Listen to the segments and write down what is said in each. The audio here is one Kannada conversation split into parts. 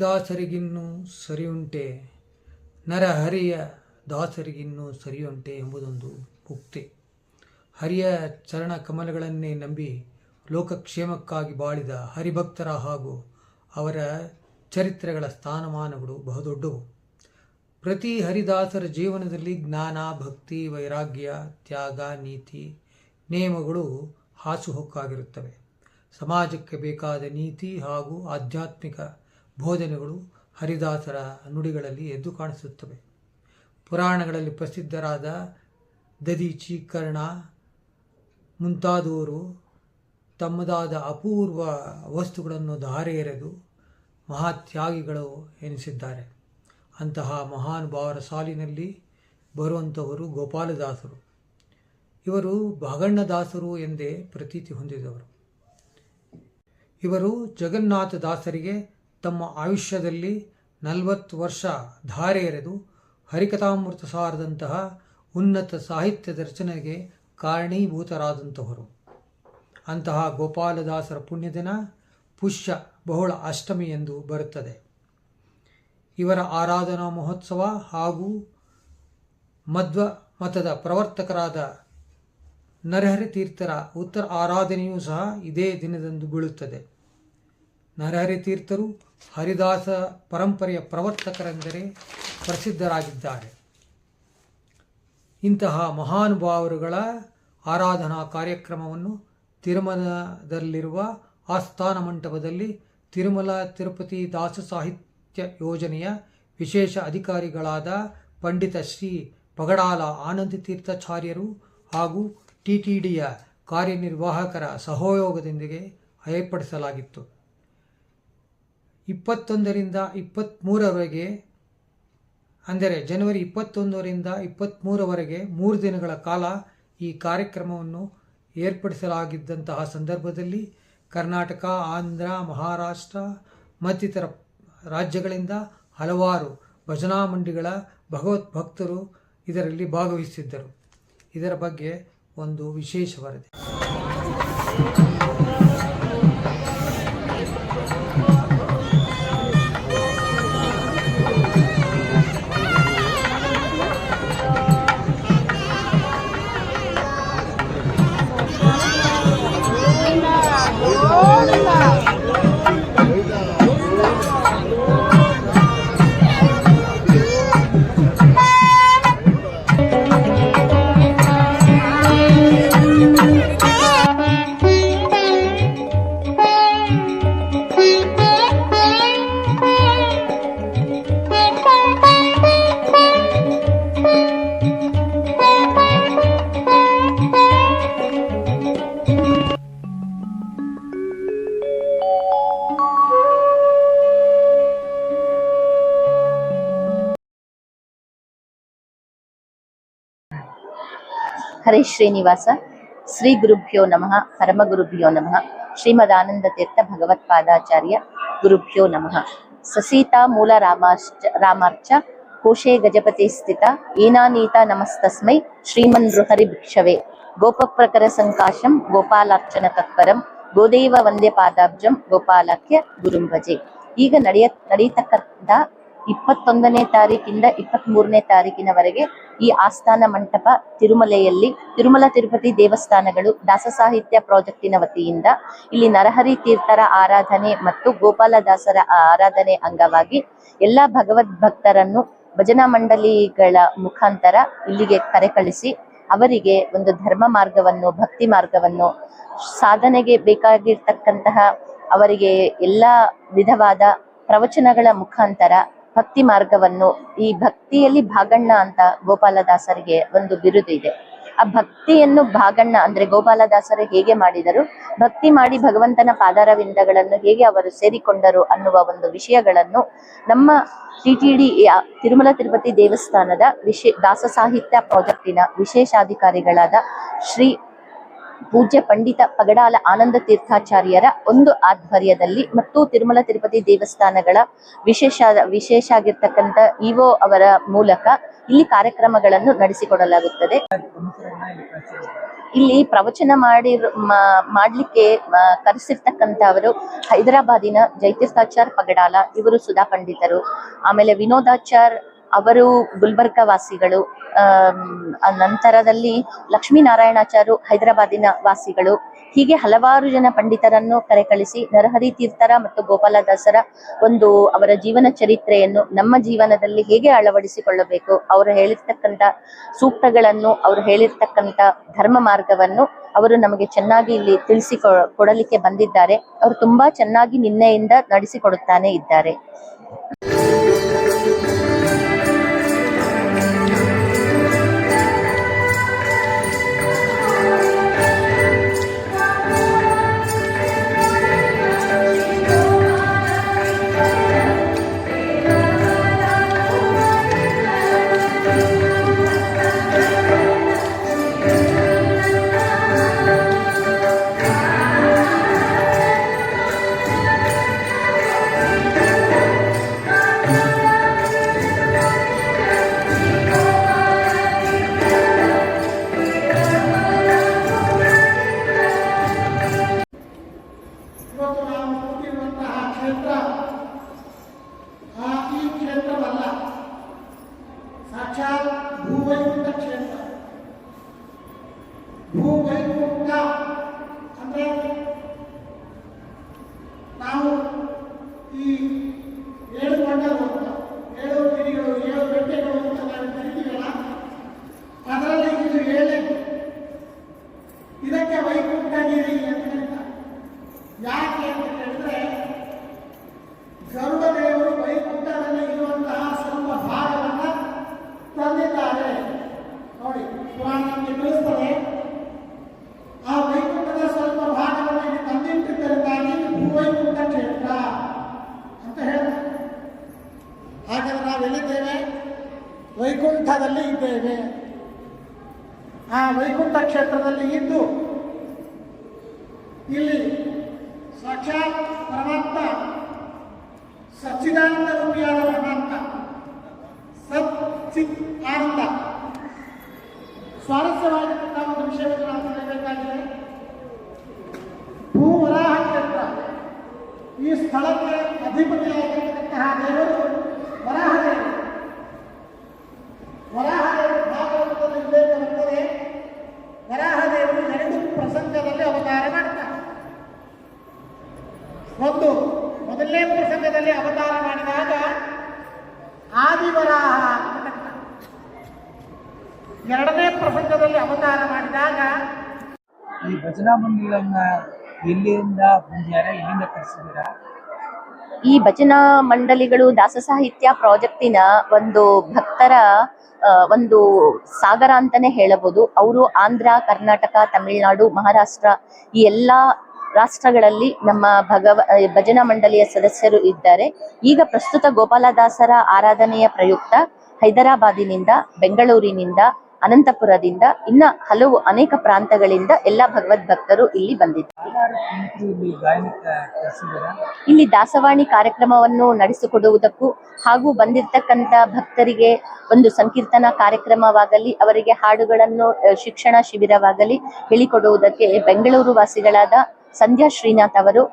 ಹರಿದಾಸರಿಗಿನ್ನೂ ಸರಿಯುಂಟೆ? ನರಹರಿಯ ದಾಸರಿಗಿನ್ನೂ ಸರಿಯುಂಟೆ ಎಂಬುದೊಂದು ಉಕ್ತಿ. ಹರಿಯ ಚರಣ ಕಮಲಗಳನ್ನೇ ನಂಬಿ ಲೋಕಕ್ಷೇಮಕ್ಕಾಗಿ ಬಾಳಿದ ಹರಿಭಕ್ತರ ಹಾಗೂ ಅವರ ಚರಿತ್ರೆಗಳ ಸ್ಥಾನಮಾನಗಳು ಬಹುದೊಡ್ಡವು. ಪ್ರತಿ ಹರಿದಾಸರ ಜೀವನದಲ್ಲಿ ಜ್ಞಾನ, ಭಕ್ತಿ, ವೈರಾಗ್ಯ, ತ್ಯಾಗ, ನೀತಿ ನಿಯಮಗಳು ಹಾಸುಹೊಕ್ಕಾಗಿರುತ್ತವೆ. ಸಮಾಜಕ್ಕೆ ಬೇಕಾದ ನೀತಿ ಹಾಗೂ ಆಧ್ಯಾತ್ಮಿಕ ಬೋಧನೆಗಳು ಹರಿದಾಸರ ನುಡಿಗಳಲ್ಲಿ ಎದ್ದು ಕಾಣಿಸುತ್ತವೆ. ಪುರಾಣಗಳಲ್ಲಿ ಪ್ರಸಿದ್ಧರಾದ ದದೀಚಿ ಕರ್ಣ ಮುಂತಾದವರು ತಮ್ಮದಾದ ಅಪೂರ್ವ ವಸ್ತುಗಳನ್ನು ಧಾರೆ ಎರೆದು ಮಹಾತ್ಯಾಗಿಗಳು ಎನಿಸಿದ್ದಾರೆ. ಅಂತಹ ಮಹಾನುಭಾವರ ಸಾಲಿನಲ್ಲಿ ಬರುವಂಥವರು ಗೋಪಾಲದಾಸರು. ಇವರು ಭಾಗಣ್ಣದಾಸರು ಎಂದೇ ಪ್ರತೀತಿ ಹೊಂದಿದವರು. ಇವರು ಜಗನ್ನಾಥ ದಾಸರಿಗೆ ತಮ್ಮ ಆಯುಷ್ಯದಲ್ಲಿ ನಲವತ್ತು ವರ್ಷ ಧಾರೆ ಎರೆದು ಹರಿಕಥಾಮೃತ ಸಾರದಂತಹ ಉನ್ನತ ಸಾಹಿತ್ಯದ ರಚನೆಗೆ ಕಾರಣೀಭೂತರಾದಂಥವರು ಅಂತಹ ಗೋಪಾಲದಾಸರ ಪುಣ್ಯದಿನ ಪುಷ್ಯ ಬಹುಳ ಅಷ್ಟಮಿ ಎಂದು ಬರುತ್ತದೆ. ಇವರ ಆರಾಧನಾ ಮಹೋತ್ಸವ ಹಾಗೂ ಮಧ್ವ ಮತದ ಪ್ರವರ್ತಕರಾದ ನರಹರಿ ತೀರ್ಥರ ಉತ್ತರ ಆರಾಧನೆಯೂ ಸಹ ಇದೇ ದಿನದಂದು ಬೀಳುತ್ತದೆ. ನರಹರಿ ತೀರ್ಥರು ಹರಿದಾಸ ಪರಂಪರೆಯ ಪ್ರವರ್ತಕರೆಂದರೆ ಪ್ರಸಿದ್ಧರಾಗಿದ್ದಾರೆ. ಇಂತಹ ಮಹಾನುಭಾವರುಗಳ ಆರಾಧನಾ ಕಾರ್ಯಕ್ರಮವನ್ನು ತಿರುಮಲದಲ್ಲಿರುವ ಆಸ್ಥಾನ ಮಂಟಪದಲ್ಲಿ ತಿರುಮಲ ತಿರುಪತಿ ದಾಸ ಸಾಹಿತ್ಯ ಯೋಜನೆಯ ವಿಶೇಷ ಅಧಿಕಾರಿಗಳಾದ ಪಂಡಿತ ಶ್ರೀ ಪಗಡಾಲ ಆನಂದ ತೀರ್ಥಾಚಾರ್ಯರು ಹಾಗೂ ಟಿ ಟಿ ಡಿಯ ಕಾರ್ಯನಿರ್ವಾಹಕರ ಸಹಯೋಗದೊಂದಿಗೆ ಏರ್ಪಡಿಸಲಾಗಿತ್ತು ಇಪ್ಪತ್ತೊಂದರಿಂದ ಇಪ್ಪತ್ತ್ಮೂರವರೆಗೆ ಅಂದರೆ ಜನವರಿ ಇಪ್ಪತ್ತೊಂದರಿಂದ ಇಪ್ಪತ್ತ್ಮೂರವರೆಗೆ ಮೂರು ದಿನಗಳ ಕಾಲ ಈ ಕಾರ್ಯಕ್ರಮವನ್ನು ಏರ್ಪಡಿಸಲಾಗಿದ್ದಂತಹ ಸಂದರ್ಭದಲ್ಲಿ ಕರ್ನಾಟಕ, ಆಂಧ್ರ, ಮಹಾರಾಷ್ಟ್ರ ಮತ್ತಿತರ ರಾಜ್ಯಗಳಿಂದ ಹಲವಾರು ಭಜನಾ ಮಂಡಿಗಳ ಭಗವತ್ ಭಕ್ತರು ಇದರಲ್ಲಿ ಭಾಗವಹಿಸಿದ್ದರು. ಇದರ ಬಗ್ಗೆ ಒಂದು ವಿಶೇಷ ವರದಿ. ಹರೇ ಶ್ರೀನಿವಾಸ ಶ್ರೀ ಗುರುಭ್ಯೋ ನಮಃ, ಪರಮ ಗುರುಭ್ಯೋ ನಮಃ ಶ್ರೀಮದಾನಂದ ತೀರ್ಥ ಭಗವತ್ಪಾದಾಚಾರ್ಯ ಗುರುಭ್ಯೋ ನಮಃ. ಸಸೀತಾ ಮೂಲ ರಾಮಾಶ್ಚ, ರಾಮಾರ್ಚ, ಕೋಶೆ ಗಜಪತಿ ಸ್ಥಿತ, ಏನಾನೀತ ನಮಸ್ತಸ್ಮೈ, ಶ್ರೀಮನ್ ಬೃಹರಿ ಭಿಕ್ಷವೇ. ಗೋಪಪ್ರಕರ ಸಂಕಾಶಂ, ಗೋಪಾಲಾರ್ಚನ ತತ್ಪರಂ, ಗೋದೇವ ವಂದ್ಯ ಪಾದಾಬ್ಜಂ ಗೋಪಾಲಕ್ಯ ಗುರುಂಭಜೆ ಈಗ ನಡೆಯ, ನಡೀತಕ್ಕಂಥ ಇಪ್ಪತ್ತೊಂದನೇ ತಾರೀಕಿಂದ ಇಪ್ಪತ್ತ್ ಮೂರನೇ ತಾರೀಕಿನವರೆಗೆ ಈ ಆಸ್ಥಾನ ಮಂಟಪ ತಿರುಮಲೆಯಲ್ಲಿ, ತಿರುಮಲ ತಿರುಪತಿ ದೇವಸ್ಥಾನಗಳು ದಾಸ ಸಾಹಿತ್ಯ ಪ್ರಾಜೆಕ್ಟಿನ ವತಿಯಿಂದ ಇಲ್ಲಿ ನರಹರಿ ತೀರ್ಥರ ಆರಾಧನೆ ಮತ್ತು ಗೋಪಾಲದಾಸರ ಆರಾಧನೆ ಅಂಗವಾಗಿ ಎಲ್ಲಾ ಭಗವದ್ ಭಕ್ತರನ್ನು ಭಜನಾ ಮಂಡಳಿಗಳ ಮುಖಾಂತರ ಇಲ್ಲಿಗೆ ಕರೆ ಕಳಿಸಿ ಅವರಿಗೆ ಒಂದು ಧರ್ಮ ಮಾರ್ಗವನ್ನು, ಭಕ್ತಿ ಮಾರ್ಗವನ್ನು, ಸಾಧನೆಗೆ ಬೇಕಾಗಿರ್ತಕ್ಕಂತಹ ಅವರಿಗೆ ಎಲ್ಲ ವಿಧವಾದ ಪ್ರವಚನಗಳ ಮುಖಾಂತರ ಭಕ್ತಿ ಮಾರ್ಗವನ್ನು ಈ ಭಕ್ತಿಯಲ್ಲಿ ಭಾಗಣ್ಣ ಅಂತ ಗೋಪಾಲದಾಸರಿಗೆ ಒಂದು ಬಿರುದು ಇದೆ. ಆ ಭಕ್ತಿಯನ್ನು ಭಾಗಣ್ಣ ಅಂದ್ರೆ ಗೋಪಾಲದಾಸರು ಹೇಗೆ ಮಾಡಿದರು, ಭಕ್ತಿ ಮಾಡಿ ಭಗವಂತನ ಪಾದಾರವಿಂದಗಳನ್ನು ಹೇಗೆ ಅವರು ಸೇರಿಕೊಂಡರು ಅನ್ನುವ ಒಂದು ವಿಷಯಗಳನ್ನು ನಮ್ಮ T T D Tirumala Tirupati ದೇವಸ್ಥಾನದ ವಿಶೇ, ದಾಸ ಸಾಹಿತ್ಯ ಪ್ರಾಜೆಕ್ಟಿನ ವಿಶೇಷಾಧಿಕಾರಿಗಳಾದ ಶ್ರೀ ಪೂಜ್ಯ ಪಂಡಿತ ಪಗಡಾಲ ಆನಂದ ತೀರ್ಥಾಚಾರ್ಯರ ಒಂದು ಆಧ್ವರ್ಯದಲ್ಲಿ ಮತ್ತು ತಿರುಮಲ ತಿರುಪತಿ ದೇವಸ್ಥಾನಗಳ ವಿಶೇಷ ವಿಶೇಷ ಆಗಿರ್ತಕ್ಕಂತ ಇಒ ಅವರ ಮೂಲಕ ಇಲ್ಲಿ ಕಾರ್ಯಕ್ರಮಗಳನ್ನು ನಡೆಸಿಕೊಡಲಾಗುತ್ತದೆ. ಇಲ್ಲಿ ಪ್ರವಚನ ಮಾಡಿ ಮಾಡಲಿಕ್ಕೆ ಕರೆಸಿರ್ತಕ್ಕಂಥವರು ಹೈದರಾಬಾದಿನ ಜೈತೀರ್ಥಾಚಾರ್ ಪಗಡಾಲ, ಇವರು ಸುಧಾ ಪಂಡಿತರು. ಆಮೇಲೆ ವಿನೋದಾಚಾರ್ ಅವರು ಗುಲ್ಬರ್ಗ ವಾಸಿಗಳು ನಂತರದಲ್ಲಿ ಲಕ್ಷ್ಮೀನಾರಾಯಣಾಚಾರ್ಯರು ಹೈದರಾಬಾದಿನ ವಾಸಿಗಳು. ಹೀಗೆ ಹಲವಾರು ಜನ ಪಂಡಿತರನ್ನು ಕರೆಕಳಿಸಿ ನರಹರಿ ತೀರ್ಥರ ಮತ್ತು ಗೋಪಾಲದಾಸರ ಒಂದು ಅವರ ಜೀವನ ಚರಿತ್ರೆಯನ್ನು ನಮ್ಮ ಜೀವನದಲ್ಲಿ ಹೇಗೆ ಅಳವಡಿಸಿಕೊಳ್ಳಬೇಕು, ಅವರು ಹೇಳಿರ್ತಕ್ಕಂಥ ಸೂಕ್ತಗಳನ್ನು, ಅವರು ಹೇಳಿರ್ತಕ್ಕಂಥ ಧರ್ಮ ಮಾರ್ಗವನ್ನು ಅವರು ನಮಗೆ ಚೆನ್ನಾಗಿ ಇಲ್ಲಿ ತಿಳಿಸಿ ಕೊಡಲಿಕ್ಕೆ ಬಂದಿದ್ದಾರೆ. ಅವರು ತುಂಬಾ ಚೆನ್ನಾಗಿ ನಿನ್ನೆಯಿಂದ ನಡೆಸಿಕೊಡುತ್ತಾನೆ ಇದ್ದಾರೆ. ಸಾಕ್ಷಾತ್ ಭೂವೈಕುಂಠ ಕ್ಷೇತ್ರ ಭೂವೈಕುಂಠ ಅಂದ್ರೆ ಹಾಗಾದ್ರೆ ನಾವು ಎಲ್ಲಿದ್ದೇವೆ ವೈಕುಂಠದಲ್ಲಿ ಇದ್ದೇವೆ. ಆ ವೈಕುಂಠ ಕ್ಷೇತ್ರದಲ್ಲಿ ಇದ್ದು, ಇಲ್ಲಿ ಸಾಕ್ಷಾತ್ ಪರಮಾತ್ಮ ಸಚ್ಚಿದಾನಂದ ರೂಪಿಯಾದ ಪರಮಾತ್ಮ ಸತ್ ಚಿತ್ ಆನಂದ. ಸ್ವಾರಸ್ಯವಾಗಿರ್ತಕ್ಕಂಥ ಒಂದು ವಿಷಯವನ್ನು ನಾವು ತಿಳಿಯಬೇಕಾಗಿದೆ. ಭೂ ವರಾಹ ಕ್ಷೇತ್ರ. ಈ ಸ್ಥಳಕ್ಕೆ ಅಧಿಪತಿಯಾಗಿರ್ತಕ್ಕಂತಹ ದೇವರು ಆದಿವರಾಹ ಅಂತ ಕರೀತಾರೆ. ಎರಡನೇ ಪ್ರಸಂಗದಲ್ಲಿ ಅವತಾರ ಮಾಡಿದಾಗ ಈ ಭಜನಾ ಮಂಡಳಿಗಳನ್ನ ಎಲ್ಲಿಂದ ಬಂದಿದ್ದಾರೆ ಎಲ್ಲಿಂದ ಕರೆಸಿದ್ದೀರಾ ಈ ಭಜನಾ ಮಂಡಳಿಗಳು ದಾಸ ಸಾಹಿತ್ಯ ಪ್ರಾಜೆಕ್ಟಿನ ಒಂದು ಭಕ್ತರ ಒಂದು ಸಾಗರ ಅಂತಾನೆ ಹೇಳಬಹುದು ಅವರು ಆಂಧ್ರ ಕರ್ನಾಟಕ ತಮಿಳುನಾಡು ಮಹಾರಾಷ್ಟ್ರ ಈ ಎಲ್ಲಾ ರಾಷ್ಟ್ರಗಳಲ್ಲಿ ನಮ್ಮ ಭಗವ ಭಜನಾ ಮಂಡಳಿಯ ಸದಸ್ಯರು ಇದ್ದಾರೆ. ಈಗ ಪ್ರಸ್ತುತ ಗೋಪಾಲದಾಸರ ಆರಾಧನೆಯ ಪ್ರಯುಕ್ತ ಹೈದರಾಬಾದಿನಿಂದ ಬೆಂಗಳೂರಿನಿಂದ ಅನಂತಪುರದಿಂದ ಇನ್ನ ಹಲವು ಅನೇಕ ಪ್ರಾಂತಗಳಿಂದ ಎಲ್ಲ ಭಗವದ್ ಭಕ್ತರು ಇಲ್ಲಿ ಬಂದಿದ್ದಾರೆ. ಇಲ್ಲಿ ದಾಸವಾಣಿ ಕಾರ್ಯಕ್ರಮವನ್ನು ನಡೆಸಿಕೊಡುವುದಕ್ಕೂ ಹಾಗೂ ಬಂದಿರತಕ್ಕಂತ ಭಕ್ತರಿಗೆ ಒಂದು ಸಂಕೀರ್ತನ ಕಾರ್ಯಕ್ರಮವಾಗಲಿ ಅವರಿಗೆ ಹಾಡುಗಳನ್ನು ಶಿಕ್ಷಣ ಶಿಬಿರವಾಗಲಿ ಹೇಳಿಕೊಡುವುದಕ್ಕೆ ಬೆಂಗಳೂರು ವಾಸಿಗಳಾದ ಸಂಧ್ಯಾ ಶ್ರೀನಾಥ್ ಅವರು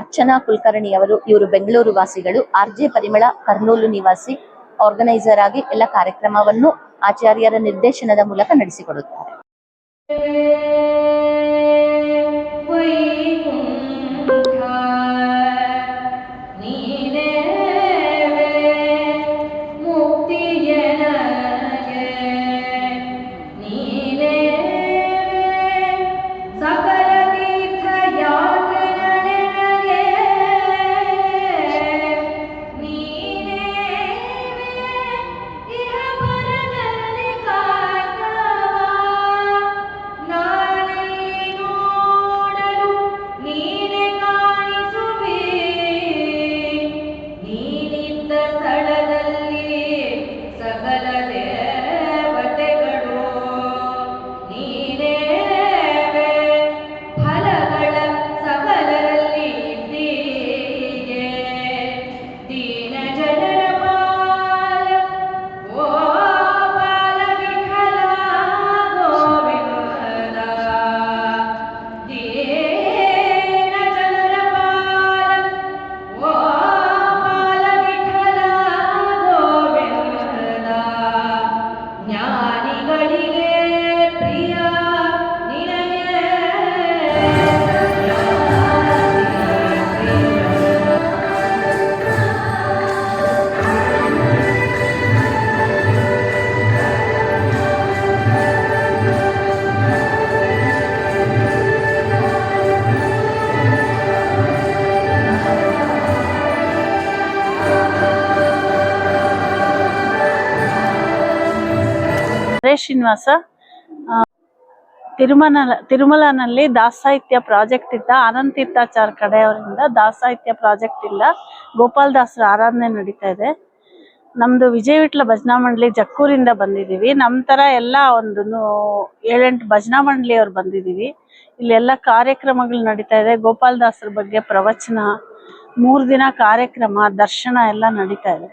ಅರ್ಚನಾ ಕುಲಕರ್ಣಿ ಅವರು ಇವರು ಬೆಂಗಳೂರು ವಾಸಿಗಳು. ಆರ್ ಜೆ ಪರಿಮಳ ಕರ್ನೂಲು ನಿವಾಸಿ ಆರ್ಗನೈಸರ್ ಆಗಿ ಎಲ್ಲ ಕಾರ್ಯಕ್ರಮವನ್ನು ಆಚಾರ್ಯರ ನಿರ್ದೇಶನದ ಮೂಲಕ ನಡೆಸಿಕೊಡುತ್ತಾರೆ. ಬಗಲ ಶ್ರೀನಿವಾಸ ತಿರುಮಲ ತಿರುಮಲನಲ್ಲಿ ದಾಸಾಹಿತ್ಯ ಪ್ರಾಜೆಕ್ಟ್ ಇದ್ದ ಆನಂದ್ ತೀರ್ಥಾಚಾರ್ ಕಡೆಯವರಿಂದ ದಾಸಾಹಿತ್ಯ ಪ್ರಾಜೆಕ್ಟ್ ಇಲ್ಲ. ಗೋಪಾಲ್ ದಾಸರ ಆರಾಧನೆ ನಡೀತಾ ಇದೆ. ನಮ್ದು ವಿಜಯವಿಟ್ಲ ಭಜನಾ ಮಂಡಳಿ ಜಕ್ಕೂರಿಂದ ಬಂದಿದ್ದೀವಿ. ನಮ್ಮ ಥರ ಎಲ್ಲ ಒಂದು ಏಳೆಂಟು ಭಜನಾ ಮಂಡಳಿಯವ್ರು ಬಂದಿದ್ದೀವಿ. ಇಲ್ಲೆಲ್ಲ ಕಾರ್ಯಕ್ರಮಗಳು ನಡೀತಾ ಇದೆ. ಗೋಪಾಲ್ ದಾಸರ ಬಗ್ಗೆ ಪ್ರವಚನ, ಮೂರು ದಿನ ಕಾರ್ಯಕ್ರಮ, ದರ್ಶನ ಎಲ್ಲ ನಡೀತಾ ಇದೆ.